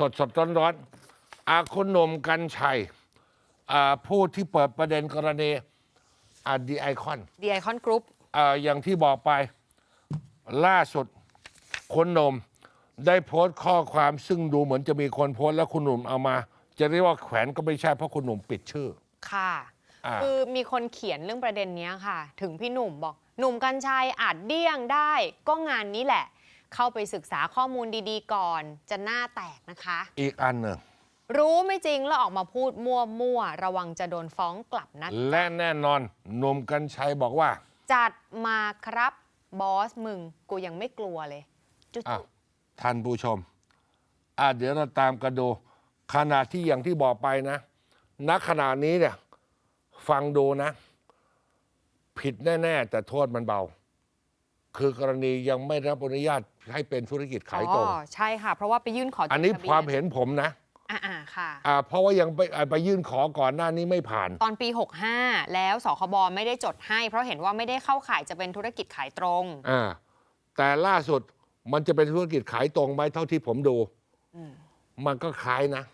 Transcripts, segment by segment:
สดสดร้อนร้อนๆอาคุณหนมกัญชัยอ่าผู้ที่เปิดประเด็นกรณีอาดีไอคอนดีไอคอนกรุ๊ปอ่าอย่างที่บอกไปล่าสุดคุณหนมได้โพสต์ข้อความซึ่งดูเหมือนจะมีคนโพสต์แล้วคุณหนุ่มเอามา จะเรียกว่าแขวนก็ไม่ใช่เพราะคุณหนุ่มปิดชื่อ ค่ะอ่าคือมีคนเขียนเรื่องประเด็นเนี้ยค่ะ ถึงพี่หนุ่มบอกหนุ่มกัญชัยอาจเดี้ยงได้ก็งานนี้แหละ เข้าไปศึกษาข้อมูลดีๆ ก่อนจะหน้าแตกนะคะ อีกอันหนึ่งรู้ไม่จริงแล้วออกมาพูดมั่วๆระวังจะโดนฟ้องกลับนะและแน่นอนหนุ่มกัญชัยบอกว่า จัดมาครับบอสมึงกูยังไม่กลัวเลยจุ๊อ้าวท่านผู้ชมอะเดี๋ยวเราตามกันดูขณะที่อย่างที่บอกไปนะณขณะนี้เนี่ย ฟังดูนะ ผิดแน่ ๆ แต่โทษมันเบา คือกรณียังไม่รับอนุญาตให้เป็นธุรกิจขายตรง อ๋อใช่ค่ะ เพราะว่าไปยื่นขอจดอันนี้ทะบียความเห็นผมนะอ่าๆค่ะ อ่าเพราะว่ายังไปอ่าไปยื่นขอก่อนหน้านี้ไม่ผ่าน ตอนปี 65 แล้วสคบไม่ได้จดให้ เพราะเห็นว่าไม่ได้เข้าข่ายจะเป็นธุรกิจขายตรง อ่าแต่ล่าสุดมันจะเป็นธุรกิจขายตรงไหมเท่าที่ผมดูมันก็คล้ายนะ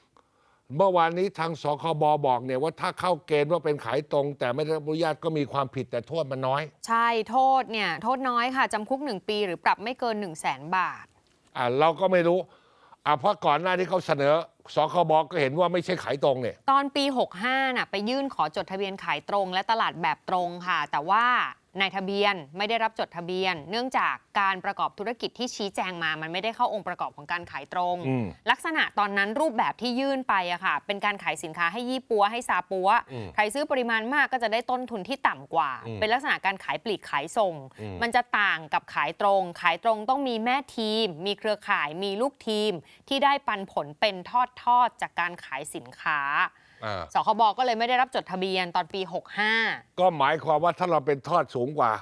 เมื่อวานนี้ทางสคบบอกเนี่ยว่าถ้าเข้าเกณฑ์ว่าเป็นขายตรง แต่ไม่ได้รับอนุญาตก็มีความผิดแต่โทษมันน้อย ใช่โทษเนี่ยโทษน้อยค่ะจำคุก 1 ปีหรือปรับไม่เกิน 1 0 0 0 0แสนบาท อ่าเราก็ไม่รู้อ่าเพราะก่อนหน้าที่เขาเสนอสคบก็เห็นว่าไม่ใช่ขายตรงเนี่ย ตอนปี 65น่ะไปยื่นขอจดทะเบียนขายตรงและตลาดแบบตรงค่ะ แต่ว่า นายทะเบียนไม่ได้รับจดทะเบียน เนื่องจากการประกอบธุรกิจที่ชี้แจงมา มันไม่ได้เข้าองค์ประกอบของการขายตรงอืมลักษณะตอนนั้นรูปแบบที่ยื่นไปอะค่ะ เป็นการขายสินค้าให้ยี่ปัวให้ซาปัวอืมใครซื้อปริมาณมากก็จะได้ต้นทุนที่ต่ำกว่าอืมเป็นลักษณะการขายปลีกขายส่งอืมมันจะต่างกับขายตรง ขายตรงต้องมีแม่ทีม มีเครือข่ายมีลูกทีม ที่ได้ปันผลเป็นทอดๆจากการขายสินค้าอ่า สคบก็เลยไม่ได้รับจดทะเบียนตอนปี 65 ก็หมายความว่าถ้าเราเป็นทอดสูงกว่า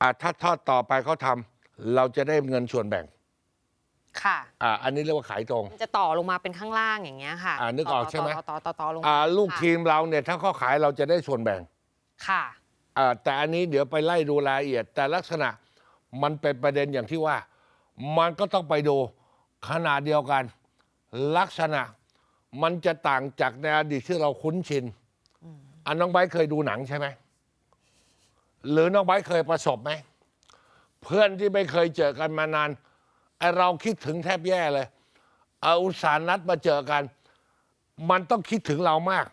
อ่าถ้าทอดต่อไปเขาทำเราจะได้เงินส่วนแบ่ง ค่ะอ่าอันนี้เรียกว่าขายตรงมันจะต่อลงมาเป็นข้างล่างอย่างเงี้ยค่ะอ่านึกออกใช่ไหมต่อต่อต่อต่อลงมาอ่าลูกค่ะทีมเราเนี่ยถ้าเขาขายเราจะได้ส่วนแบ่ง ค่ะอ่าแต่อันนี้เดี๋ยวไปไล่ดูรายละเอียด แต่ลักษณะมันเป็นประเด็นอย่างที่ว่า มันก็ต้องไปดูขนาดเดียวกัน ลักษณะ มันจะต่างจากในอดีตที่เราคุ้นชินอันน้องไบร์ทเคยดูหนังใช่ไหมหรือน้องไบร์ทเคยประสบไหมเพื่อนที่ไม่เคยเจอกันมานานไอเราคิดถึงแทบแย่เลย เอาอุตส่าห์นัดมาเจอกัน มันต้องคิดถึงเรามาก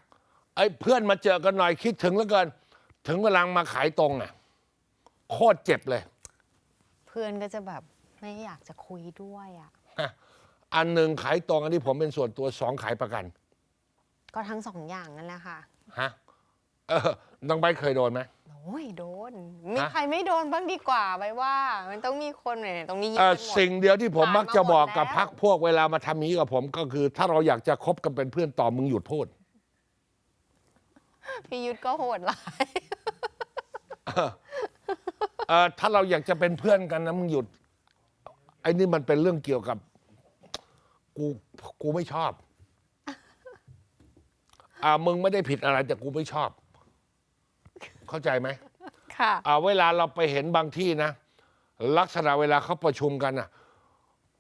ไอ้เพื่อนมาเจอกันหน่อยคิดถึงแล้วเกิน ถึงเวลามาขายตรงอะโคตรเจ็บเลย เพื่อนก็จะแบบไม่อยากจะคุยด้วยอะ อันหนึ่งขายตรงอันนี้ผมเป็นส่วนตัวสองขายประกัน ก็ทั้งสองอย่างนั่นแหละค่ะฮะเออน้องใบร์ทเคยโดนไหมโอ้ยโดน มีฮะใครไม่โดนบ้างดีกว่าไปว่า มันต้องมีคนเนี่ยตรงนี้ยิ้มเอ่อกันหมดสิ่งเดียวที่ผมผ่านมักจะบอกกับมาหมดแล้วพักพวกเวลามาทำนี้กับผมก็คือ ถ้าเราอยากจะคบกันเป็นเพื่อนต่อมึงหยุดพูดพี่ยุทธก็โหดร้ายเออถ้าเราอยากจะเป็นเพื่อนกันนะมึงหยุดไอ้นี่มันเป็นเรื่องเกี่ยวกับ กูกูไม่ชอบ อ่ามึงไม่ได้ผิดอะไรแต่กูไม่ชอบ เข้าใจไหมค่ะ อ่าเวลาเราไปเห็นบางที่นะ ลักษณะเวลาเขาประชุมกันอะ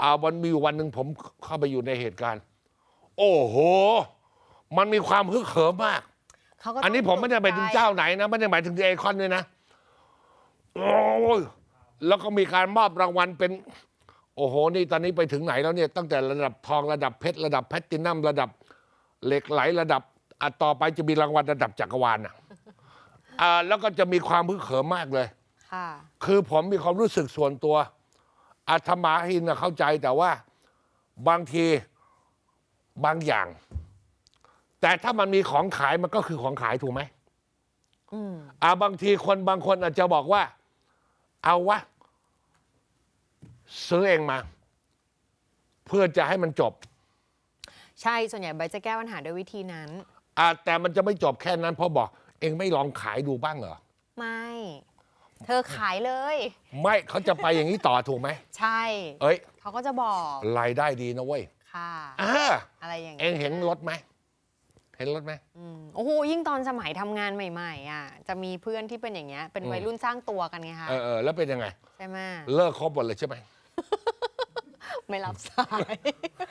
อ่าวันมีอยู่วันหนึ่งผมเข้าไปอยู่ในเหตุการณ์ โอ้โห มันมีความฮึกเหิมมาก เขาก็อันนี้ผมไม่ได้หมายถึงเจ้าไหนนะ ไม่ได้หมายถึงไอคอนด้วยนะ โอ้ยแล้วก็มีการมอบรางวัลเป็น โอ้โห นี่ตอนนี้ไปถึงไหนแล้วเนี่ยตั้งแต่ระดับทองระดับเพชรระดับแพลตตินัมระดับเหล็กไหลระดับอะต่อไปจะมีรางวัลระดับจักรวาลอะอ่าแล้วก็จะมีความฮึกเหิมมากเลย ค่ะ คือผมมีความรู้สึกส่วนตัว อาธมาหินนะเข้าใจแต่ว่าบางทีบางอย่าง แต่ถ้ามันมีของขายมันก็คือของขายถูกไหมอืมอ่าบางทีคนบางคนอาจจะบอกว่า เอาวะ ซื้อเองมา เพื่อจะให้มันจบ ใช่ส่วนใหญ่ใบจะแก้ปัญหาด้วยวิธีนั้นอ่าแต่มันจะไม่จบแค่นั้นเพราะบอก เองไม่ลองขายดูบ้างเหรอ ไม่ เธอขายเลย ไม่เขาจะไปอย่างนี้ต่อถูกไหม ใช่ เอ้ยเขาก็จะบอกรายได้ดีนะเว้ย ค่ะอ่าอะไรอย่างเอเงี้ยงเห็นรถไหม เห็นรถไหมอืมโอ้โหยิ่งตอนสมัยทำงานใหม่ๆอะจะมีเพื่อนที่เป็นอย่างเงี้ยเป็นอืมวัยรุ่นสร้างตัวกันไงคะเออเออแล้วเป็นยังไง ใช่ไหมเลิกคบหมดเลยใช่ไหม ไม่รับสาย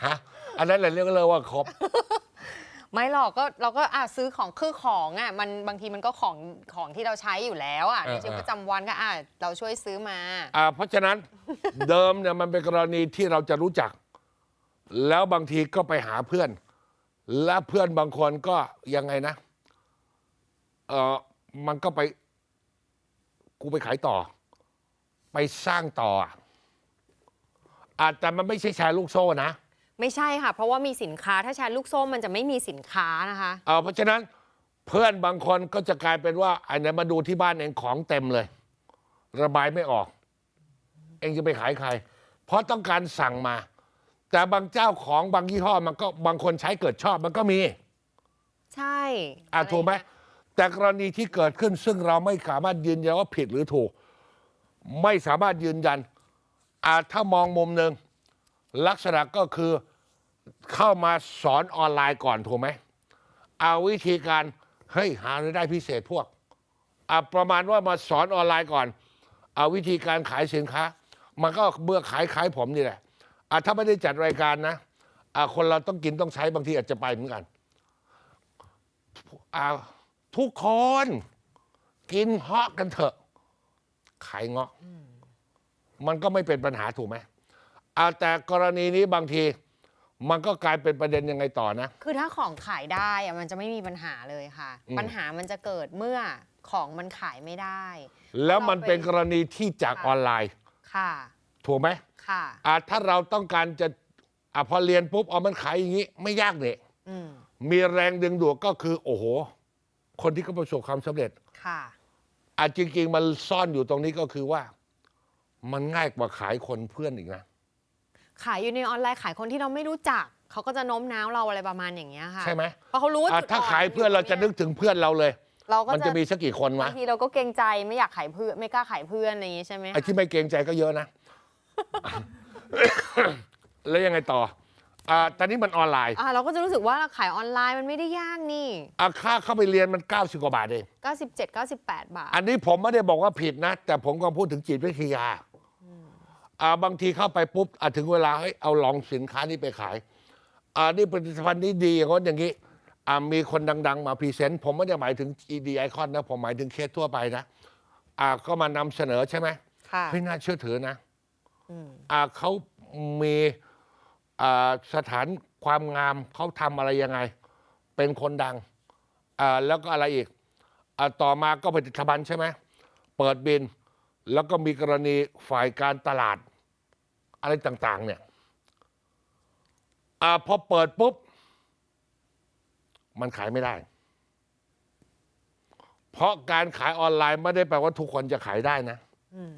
ฮะอันนั้นแหละเรียกเลยว่าครบ ไม่หรอกก็เราก็อะซื้อของคือของอะมันบางทีมันก็ของของที่เราใช้อยู่แล้วอะเอในอชีวิตเออ ประจำวันก็อะเราช่วยซื้อมา อ่าเพราะฉะนั้น เดิมเนี่ยมันเป็นกรณีที่เราจะรู้จัก แล้วบางทีก็ไปหาเพื่อน และเพื่อนบางคนก็ยังไงนะเออมันก็ไป กูไปขายต่อ ไปสร้างต่ออะ อาแต่มันไม่ใช่แชร์ลูกโซ่นะไม่ใช่ค่ะ เพราะว่ามีสินค้าถ้าแชร์ลูกโซ่มันจะไม่มีสินค้านะคะเออเพราะฉะนั้นเพื่อนบางคนก็จะกลายเป็นว่าไอ้ไหนมาดูที่บ้านเองของเต็มเลย ระบายไม่ออก เองจะไปขายใคร เพราะต้องการสั่งมา แต่บางเจ้าของบางยี่ห้อมันก็บางคนใช้เกิดชอบมันก็มี ใช่อะถูกไหมแต่กรณีที่เกิดขึ้นซึ่งเราไม่สามารถยืนยันว่าผิดหรือถูก ไม่สามารถยืนยัน อาถ้ามองมุมหนึ่งลักษณะก็คือเข้ามาสอนออนไลน์ก่อนถูกไหมเอาวิธีการเฮ้ยหารายได้พิเศษพวกอะประมาณว่ามาสอนออนไลน์ก่อน เอาวิธีการขายสินค้า มันก็เบื่อขายขายผมนี่แหละอะถ้าไม่ได้จัดรายการนะอะคนเราต้องกินต้องใช้บางทีอาจจะไปเหมือนกันอาทุกคนกินเฮาะกันเถอะ ขายเงาะ มันก็ไม่เป็นปัญหาถูกไหมอ่าแต่กรณีนี้บางทีมันก็กลายเป็นประเด็นยังไงต่อนะ คือถ้าของขายได้อะมันจะไม่มีปัญหาเลยค่ะอืมปัญหามันจะเกิดเมื่อของมันขายไม่ได้ แล้วมันเป็นกรณีที่จากออนไลน์ ค่ะ ถูกไหมค่ะอ่าถ้าเราต้องการจะอ่าพอเรียนปุ๊บเอามันขายอย่างนี้ ไม่ยากเนี่ยอืมมีแรงดึงดูดก็คือ โอ้โห คนที่เขาประสบความสำเร็จ ค่ะอะจริงๆมันซ่อนอยู่ตรงนี้ก็คือว่า มันง่ายกว่าขายคนเพื่อนอีกนะ ขายอยู่ในออนไลน์ขายคนที่เราไม่รู้จัก เขาก็จะโน้มน้าวเราอะไรประมาณอย่างเงี้ยค่ะใช่ไหมเพราะเขารู้ว่าอะจุดถ้าอ่อนขายเพื่อนเราจะนึกถึงเพื่อนเราเลย เราก็มันจะมีสักกี่คนวะ บางทีเราก็เกรงใจไม่อยากขายเพื่อนไม่กล้าขายเพื่อนอะไรอย่างงี้ใช่ไหมไอ้ที่ไม่เกรงใจก็เยอะนะ แล้วยังไงต่อ อ่า ตอนนี้มันออนไลน์ อ่าเราก็จะรู้สึกว่าขายออนไลน์มันไม่ได้ยากนี่อะค่าเข้าไปเรียนมัน 90 กว่าบาทเอง 97 98 บาท อันนี้ผมไม่ได้บอกว่าผิดนะ แต่ผมก็พูดถึงจิตวิทยา อ่าบางทีเข้าไปปุ๊บอะถึงเวลาเฮ้ยเอาลองสินค้านี้ไปขาย อ่านี่ผลิตภัณฑ์นี้ดีอย่างนั้นอย่างนี้อ่ามีคนดัง ๆ มาพรีเซนต์ผมไม่ได้หมายถึง ED Icon นะ ผมหมายถึงเคสทั่วไปนะ อ่าก็มานำเสนอใช่ไหมค่ะเฮ้ยน่าเชื่อถือนะอืมอ่าเขามีอ่าสถานความงามเขาทำอะไรยังไง เป็นคนดังอ่าแล้วก็อะไรอีกอาต่อมาก็ผลิตภัณฑ์ใช่ไหมเปิดบิน แล้วก็มีกรณีฝ่ายการตลาดอะไรต่าง ๆ เนี่ยอาพอเปิดปุ๊บ มันขายไม่ได้ เพราะการขายออนไลน์ไม่ได้แปลว่าทุกคนจะขายได้นะอืม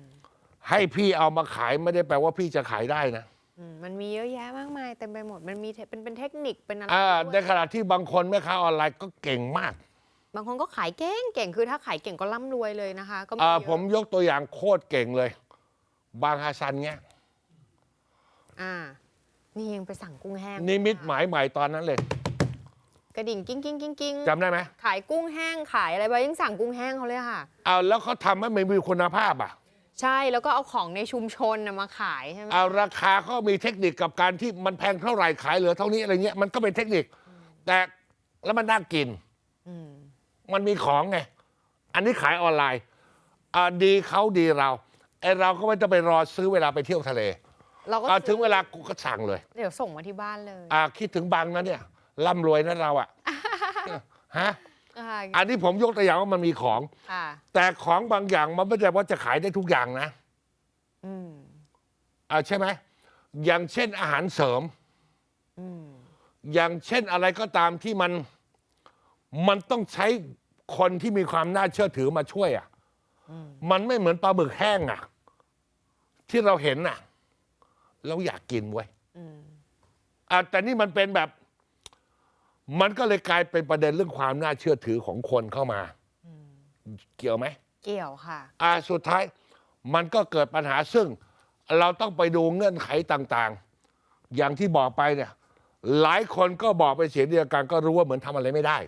ให้พี่เอามาขายไม่ได้แปลว่าพี่จะขายได้นะอืมมันมีเยอะแยะมากมายเต็มไปหมด มันมีเทเป็นเป็นเทคนิคเป็นอะไรอ่าด้ในวยขณะที่บางคนแม่ค้าออนไลน์ก็เก่งมาก บางคนก็ขายเก่งเก่งคือถ้าขายเก่งก็ร่ำรวยเลยนะคะ ก็มีอ่าเยอะผมยกตัวอย่างโคตรเก่งเลย บางฮาซันเงี้ยอ่า นี่ยังไปสั่งกุ้งแห้งนิมิตหมายใหม่ตอนนั้นเลยกระดิ่งกิ้งกิ้งกิ้งกิ้งจำได้ไหมขายกุ้งแห้งขายอะไรไปยังสั่งกุ้งแห้งเขาเลยค่ะ เอาแล้วเขาทำให้มันมีคุณภาพอะใช่แล้วก็เอาของในชุมชนน่ะมาขายใช่ไหมเอาราคาเขามีเทคนิคกับการที่มันแพงเท่าไหร่ขายเหลือเท่านี้อะไรเงี้ยมันก็เป็นเทคนิค แต่แล้วมันน่ากิน อืม มันมีของไง อันนี้ขายออนไลน์อ่าดีเขาดีเราไอเราก็ไม่ต้องไปรอซื้อเวลาไปเที่ยวทะเลเราก็อ่าซื้อถึงเวลากูก็สั่งเลยเดี๋ยวส่งมาที่บ้านเลยอ่าคิดถึงบางนะเนี่ยร่ำรวยนะเราอะฮะอ่าอันนี้ผมยกตัวอย่างว่ามันมีของ ค่ะแต่ของบางอย่างมันไม่ได้ว่าจะขายได้ทุกอย่างนะอืมอ่าใช่ไหมอย่างเช่นอาหารเสริม อืมอย่างเช่นอะไรก็ตามที่มัน มันต้องใช้คนที่มีความน่าเชื่อถือมาช่วยอะ่ะอืมมันไม่เหมือนปลาหมึกแห้งอะ่ะ ที่เราเห็นน่ะ เราอยากกินเว้ยอืมอะแต่นี่มันเป็นแบบ มันก็เลยกลายเป็นประเด็นเรื่องความน่าเชื่อถือของคนเข้ามาอืมเกี่ยวไหมเกี่ยวค่ะ อ่าสุดท้าย มันก็เกิดปัญหาซึ่ง เราต้องไปดูเงื่อนไขต่าง ๆ อย่างที่บอกไปเนี่ย หลายคนก็บอกไปนเสียงเดียวกันก็รู้ว่าเหมือนทำอะไรไม่ได้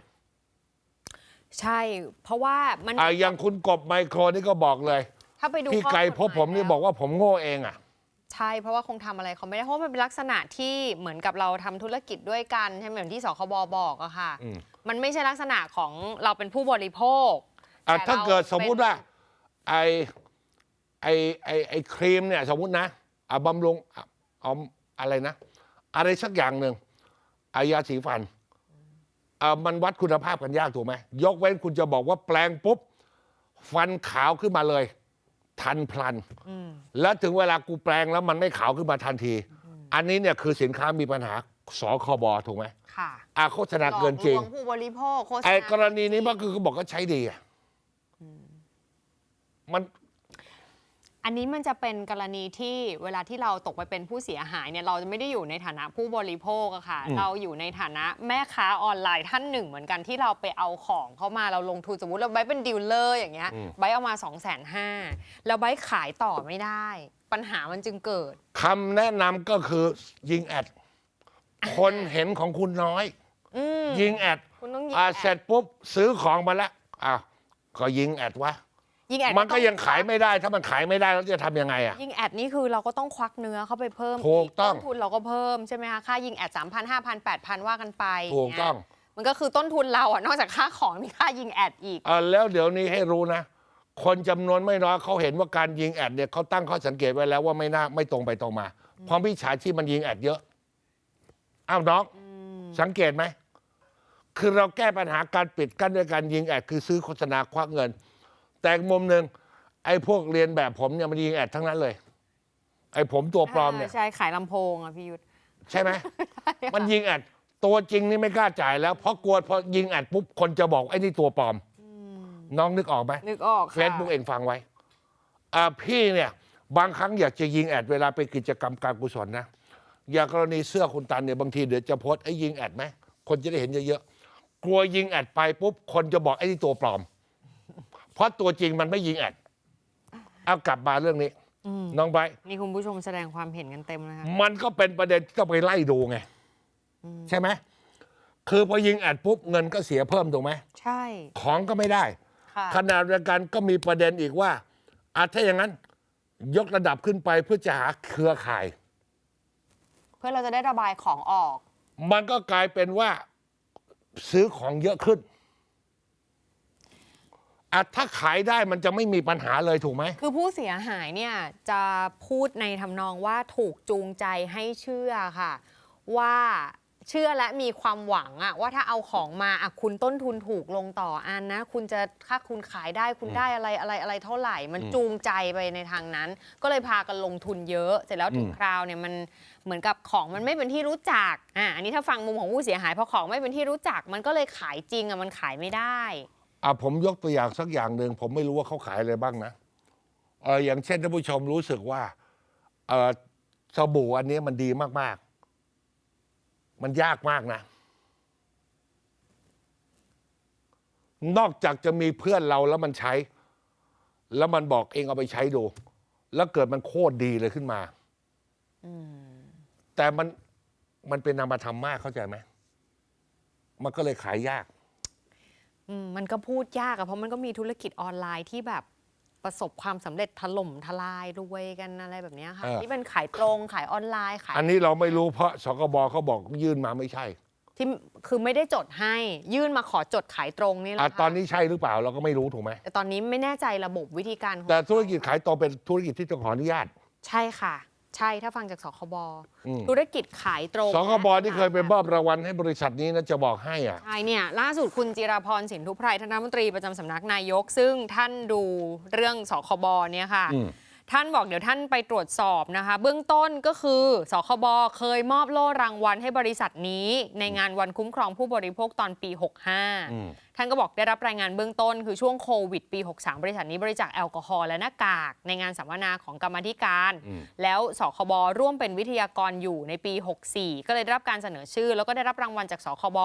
ใช่ เพราะว่ามันอ่าอย่างคุณกบไมโครนี่ก็บอกเลย ถ้าไปดูพี่ข้อไกลฎหพบผมนี่แล้วบอกว่าผมโง่เองอะ ใช่เพราะว่าคงทำอะไรเขาไม่ได้เพราะว่ามันเป็นลักษณะที่เหมือนกับเราทำธุรกิจด้วยกันใช่ไหมเหมือนที่สคบบอกอะค่ะ อืม มันไม่ใช่ลักษณะของเราเป็นผู้บริโภคอะแต่ถ้าเราเกิดสมมุติเป็นว่าไอไอไอไอครีมเนี่ยสมมุตินะอะบำรุงอะเอาอะไรนะ อะไรสักอย่างหนึ่งอายาสีฟันอะ มันวัดคุณภาพกันยากถูกไหมยกเว้นคุณจะบอกว่าแปลงปุ๊บ ฟันขาวขึ้นมาเลย ทันพลันอืมแล้วถึงเวลากูแปลงแล้วมันไม่ขาวขึ้นมาทันที อันนี้เนี่ยคือสินค้ามีปัญหาสคบถูกไหมค่ะอาโฆษณาเกินจริงหลอกลวผู้บริโภคโฆษณาไอ้กรณีนี้มันคือเขาบอกก็ใช้ดีอะมัน อันนี้มันจะเป็นกรณีที่เวลาที่เราตกไปเป็นผู้เสียหายเนี่ยเราจะไม่ได้อยู่ในฐานะผู้บริโภคอะค่ะอืมเราอยู่ในฐานะแม่ค้าออนไลน์ท่านหนึ่งเหมือนกันที่เราไปเอาของเข้ามาเราลงทุนสมมติเราไบร์ทเป็นดีลเลอร์อย่างเงี้ยไบร์ทเอามา2องแสนห้าแล้วไบร์ทขายต่อไม่ได้ ปัญหามันจึงเกิดคำแนะนำก็คือยิงแอดคนเห็นของคุณน้อยอืมยิงแอดคุณต้องยิงอ่าแอดเสร็จปุ๊บซื้อของมาแล้วอ้าวก็ยิงแอดวะ ยิงแอดมันก็ต้อยังขายไม่ได้ ถ้ามันขายไม่ได้แล้วจะทำยังไงอะยิงแอดนี่คือเราก็ต้องควักเนื้อเข้าไปเพิ่มถูกต้องต้นทุนเราก็เพิ่มใช่ไหมคะค่ายิงแอดสามพันห้าพันแปดพันว่ากันไปถูกต้องเนี่ยมันก็คือต้นทุนเราอะนอกจากค่าของมีค่ายิงแอดอีกเออแล้วเดี๋ยวนี้ให้รู้นะ คนจำนวนไม่น้อยเขาเห็นว่าการยิงแอดเนี่ยเขาตั้งข้อสังเกตไว้แล้วว่าไม่น่าไม่ตรงไปตรงมาเพราะมิจฉาชีพมันยิงแอดเยอะอ้าวน้องสังเกตไหมคือเราแก้ปัญหาการปิดกั้นด้วยการยิงแอดคือซื้อโฆษณาควักเงิน แต่อีกมุมหนึ่งไอ้พวกเรียนแบบผมเนี่ยมันยิงแอดทั้งนั้นเลย ไอ้ผมตัวปลอมเนี่ย ใช่ขายลำโพงอะพี่ยุทธใช่ไหมมันยิงแอดตัวจริงนี่ไม่กล้าจ่ายแล้วเพราะกลัวพอยิงแอดปุ๊บคนจะบอกไอ้นี่ตัวปลอม น้องนึกออกไหมนึกออกค่ะเฟซบุ๊กเองฟังไว้อ่าพี่เนี่ย บางครั้งอยากจะยิงแอดเวลาไปกิจกรรมการกุศลนะอย่างกรณีเสื้อคุณตันเนี่ยบางทีเดี๋ยวจะโพสต์ไอ้ยิงแอดไหมคนจะได้เห็นเยอะๆกลัวยิงแอดไปปุ๊บคนจะบอกไอ้นี่ตัวปลอมเพ ราะตัวจริงมันไม่ยิงแอดเอากลับมาเรื่องนี้ อืมน้องไบร์ทนี่คุณผู้ชมแสดงความเห็นกันเต็มนะคะมันก็เป็นประเด็นที่ต้องไปไล่ดูไงใช่ไหมคือพอยิงแอดปุ๊บเงินก็เสียเพิ่มถูกไหมใช่ของก็ไม่ได้ ค่ะขณะเดียวกันก็มีประเด็นอีกว่าอาถ้าอย่างนั้น ยกระดับขึ้นไปเพื่อจะหาเครือข่าย เพื่อเราจะได้ระบายของออก มันก็กลายเป็นว่าซื้อของเยอะขึ้น อะถ้าขายได้มันจะไม่มีปัญหาเลยถูกไหม คือผู้เสียหายเนี่ยจะพูดในทำนองว่าถูกจูงใจให้เชื่อค่ะ ว่าเชื่อและมีความหวังอะว่าถ้าเอาของมาอะคุณต้นทุนถูกลงต่ออันนะ คุณจะถ้าคุณขายได้คุณได้อะไรอะไรอะไรเท่าไหร่ มันจูงใจไปในทางนั้น ก็เลยพากันลงทุนเยอะ เสร็จแล้วถึงคราวเนี่ยมันเหมือนกับของมันไม่เป็นที่รู้จักอะอันนี้ถ้าฟังมุมของผู้เสียหายพอของไม่เป็นที่รู้จัก มันก็เลยขายจริงอะมันขายไม่ได้ อะผมยกตัวอย่างสักอย่างหนึ่งผมไม่รู้ว่าเขาขายอะไรบ้างนะเอออย่างเช่นท่านผู้ชมรู้สึกว่าเออสบู่อันนี้มันดีมาก ๆ มันยากมากนะ นอกจากจะมีเพื่อนเราแล้วมันใช้ แล้วมันบอกเองเอาไปใช้ดู แล้วเกิดมันโคตรดีเลยขึ้นมาแต่มันมันเป็นนามธรรมมากเข้าใจไหมมันก็เลยขายยากอื มมันก็พูดยากอะเพราะมันก็มีธุรกิจออนไลน์ที่แบบประสบความสำเร็จถล่มทลายรวยกันอะไรแบบเนี้ยค่ะเออที่เป็นขายตรงขายออนไลน์ขาย อันนี้เราไม่รู้เพราะสกบเขาบอกยื่นมาไม่ใช่ ที่คือไม่ได้จดให้ยื่นมาขอจดขายตรงนี่แหอะละตอนค่ะนี้ใช่หรือเปล่าเราก็ไม่รู้ถูกไหมแต่ตอนนี้ไม่แน่ใจระบบวิธีการของแต่ธุรกิจขายตรงเป็นธุรกิจที่ต้องขออนุญาต ใช่ค่ะ ใช่ถ้าฟังจากสคบอืมธุรกิจขายตรงสกบนี่เคยไปมอบรางวัลให้บริษัทนี้นะจะบอกให้อะใช่เนี่ยล่าสุดคุณจิราพรสินทุไพรท่านรัฐมนตรีประจำสำนักนายก ซึ่งท่านดูเรื่องสคบเนี่ยค่ะอืม ท่านบอกเดี๋ยวท่านไปตรวจสอบนะคะ เบื้องต้นก็คือสคบเคยมอบโล่รางวัลให้บริษัทนี้ ในงานวันคุ้มครองผู้บริโภคตอนปีอืม65 ท่านก็บอกได้รับรายงานเบื้องต้น คือช่วงโควิดปี 63 บริษัทนี้บริจาคแอลกอฮอล์และหน้ากาก ในงานสัมมนาของกรรมาธิการอืมแล้วสคบร่วมเป็นวิทยากรอยู่ในปี 64 ก็เลยได้รับการเสนอชื่อ แล้วก็ได้รับรางวัลจากสคบ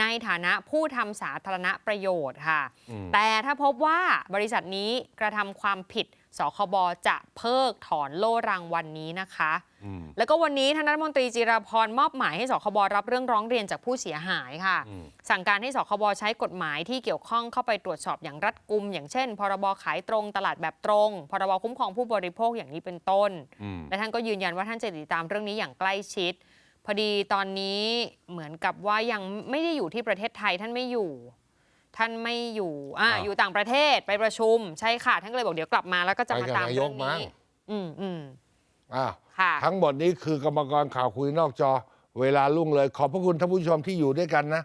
ในฐานะผู้ทำสาธารณประโยชน์ค่ะอืมแต่ถ้าพบว่าบริษัทนี้กระทำความผิด สคบจะเพิกถอนโล่รางวัลนนี้นะคะอืมแล้วก็วันนี้ท่านรัฐมนตรีจิราพรมอบหมายให้สคบรับเรื่องร้องเรียนจากผู้เสียหายค่ะอืมสั่งการให้สคบใช้กฎหมายที่เกี่ยวข้องเข้าไปตรวจสอบอย่างรัดกุม อย่างเช่น พรบขายตรงตลาดแบบตรง พรบคุ้มครองผู้บริโภคอย่างนี้เป็นต้นอืมและท่านก็ยืนยันว่าท่านจะติดตามเรื่องนี้อย่างใกล้ชิด พอดีตอนนี้เหมือนกับว่ายังไม่ได้อยู่ที่ประเทศไทยท่านไม่อยู่ ท่านไม่อยู่อ่าอ้าว อยู่ต่างประเทศไปประชุม ใช่ค่ะ ท่านก็เลยบอกเดี๋ยวกลับมาแล้วก็จะไปมากับตามนายเรื่กองมั้งนี้อืมอืมอ้าวค่ะ ทั้งหมดนี้คือกรรมกรข่าวคุยนอกจอ เวลาลุ่งเลย ขอบพระคุณท่านผู้ชมที่อยู่ด้วยกันนะ